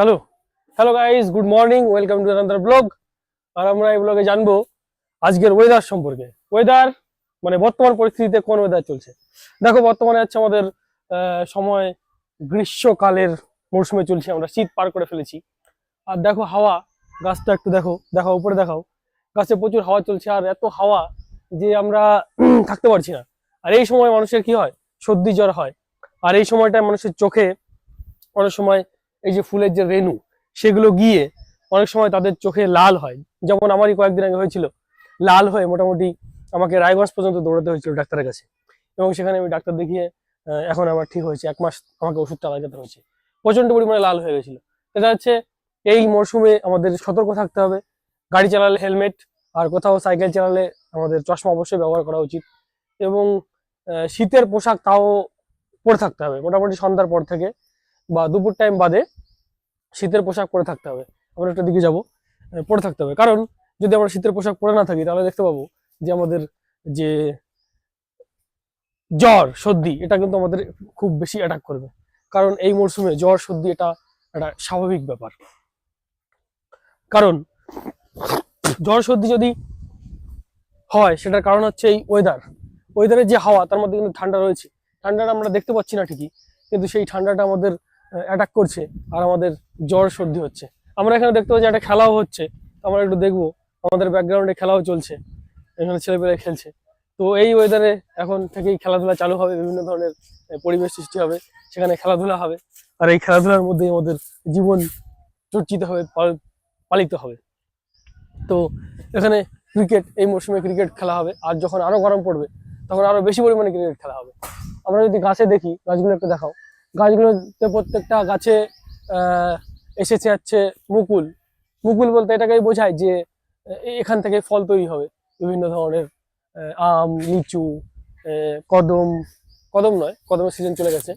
চলো। Hello guys good morning welcome to another blog আর আমরা এই ব্লগে জানব আজকের ওয়েদার সম্পর্কে। ওয়েদার মানে বর্তমান পরিস্থিতিতে কোন ওয়েদার চলছে? দেখো, বর্তমানে হচ্ছে আমাদের সময় গ্রীষ্মকালের মরশুমে চলছে, আমরা শীত পার করে ফেলেছি। আর দেখো হাওয়া, গাছটা একটু দেখো দেখো উপরে দেখাও। গাছে প্রচুর হাওয়া চলছে, আর এত হাওয়া যে আমরা থাকতে পারছি না। আর এই সময় মানুষের কি হয়? সর্দি জ্বর হয়। আর এই সময়টায় মানুষের চোখে অনেক সময় এই যে ফুলের যে রেণু, সেগুলো গিয়ে অনেক সময় তাদের চোখে লাল হয়। যেমন আমারই কয়েকদিন আগে হয়েছিল, লাল হয়ে মোটামুটি আমাকে রায়গঞ্জ পর্যন্ত দৌড়াতে হয়েছিল ডাক্তারের কাছে। এবং সেখানে আমি ডাক্তার দেখিয়ে এখন আমার ঠিক হয়েছে, এক মাস আমাকে ওষুধ চালা যেতে হয়েছে। প্রচণ্ড পরিমাণে লাল হয়ে গেছিল। এটা হচ্ছে এই মরশুমে আমাদের সতর্ক থাকতে হবে। গাড়ি চালালে হেলমেট, আর কোথাও সাইকেল চালালে আমাদের চশমা অবশ্যই ব্যবহার করা উচিত। এবং শীতের পোশাক তাও পরে থাকতে হবে, মোটামুটি সন্ধ্যার পর থেকে। বা দুপুর টাইম বাদে শীতের পোশাক পরে থাকতে হবে। আমরা একটা দিকে যাব পরে থাকতে হবে। কারণ যদি আমরা শীতের পোশাক পরে না থাকি, তাহলে দেখতে পাবো যে আমাদের যে জ্বর, সর্দি, এটা কিন্তু আমাদের খুব বেশি অ্যাটাক করবে। কারণ এই মরশুমে জ্বর, সর্দি এটা একটা স্বাভাবিক ব্যাপার। কারণ জ্বর, সর্দি যদি হয়, সেটার কারণ হচ্ছে এই ওয়েদার ওয়েদারের যে হাওয়া, তার মধ্যে কিন্তু ঠান্ডা রয়েছে। ঠান্ডাটা আমরা দেখতে পাচ্ছি না ঠিকই, কিন্তু সেই ঠান্ডাটা আমাদের অ্যাটাক করছে আর আমাদের জ্বর সর্দি হচ্ছে। আমরা এখানে দেখতে পাচ্ছি একটা খেলাও হচ্ছে। আমরা একটু দেখব, আমাদের ব্যাকগ্রাউন্ডে খেলাও চলছে। এখানে ছেলেপেলে খেলছে। তো এই ওয়েদারে এখন থেকেই খেলাধুলা চালু হবে, বিভিন্ন ধরনের পরিবেশ সৃষ্টি হবে, সেখানে খেলাধুলা হবে। আর এই খেলাধুলার মধ্যেই আমাদের জীবন চর্চিত হবে পালিত হবে। তো এখানে ক্রিকেট এই মরশুমে ক্রিকেট খেলা হবে। আর যখন আরও গরম পড়বে, তখন আরও বেশি পরিমাণে ক্রিকেট খেলা হবে। আমরা যদি গাছে দেখি, গাছগুলো একটু দেখাও। গাছগুলোতে প্রত্যেকটা গাছে এসেছে হচ্ছে মুকুল। মুকুল বলতে এটাকেই বোঝায় যে এখান থেকে ফল তৈরি হবে। বিভিন্ন ধরনের আম, লিচু কদম কদম নয় কদমের সিজন চলে গেছে।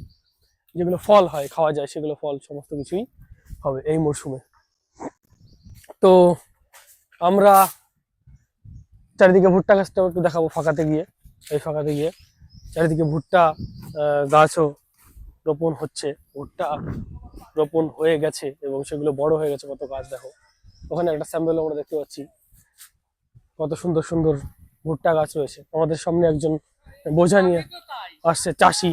যেগুলো ফল হয়, খাওয়া যায়, সেগুলো ফল, সমস্ত কিছুই হবে এই মরশুমে। তো আমরা চারিদিকে ভুট্টা গাছটাও একটু দেখাবো ফাঁকাতে গিয়ে, এই ফাঁকাতে গিয়ে। চারিদিকে ভুট্টা গাছও রোপণ হচ্ছে, ভুট্টা রোপণ হয়ে গেছে এবং সেগুলো বড় হয়ে গেছে, কত গাছ দেখো। ওখানে একটা স্যাম্পেল আমরা দেখতে পাচ্ছি। কত সুন্দর সুন্দর ভুট্টা গাছ রয়েছে। আমাদের সামনে একজন বোঝা নিয়ে আসছে, চাষি।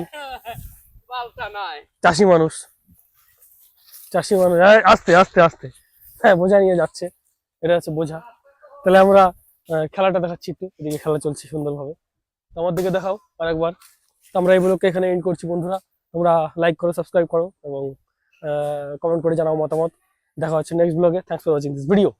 চাষি মানুষ। চাষি মানুষ। আস্তে আস্তে আস্তে। হ্যাঁ বোঝা নিয়ে যাচ্ছে। এটা হচ্ছে বোঝা। তাহলে আমরা খেলাটা দেখাচ্ছি একটু। এদিকে খেলা চলছে সুন্দরভাবে। আমার দিকে দেখাও আরেকবার। আমরা এই ব্লগকে এখানে এন্ড করছি, বন্ধুরা। তোমরা লাইক করো সাবস্ক্রাইব করো এবং কমেন্ট করে জানাও মতামত। দেখা হচ্ছে নেক্সট ব্লগে thanks for watching this video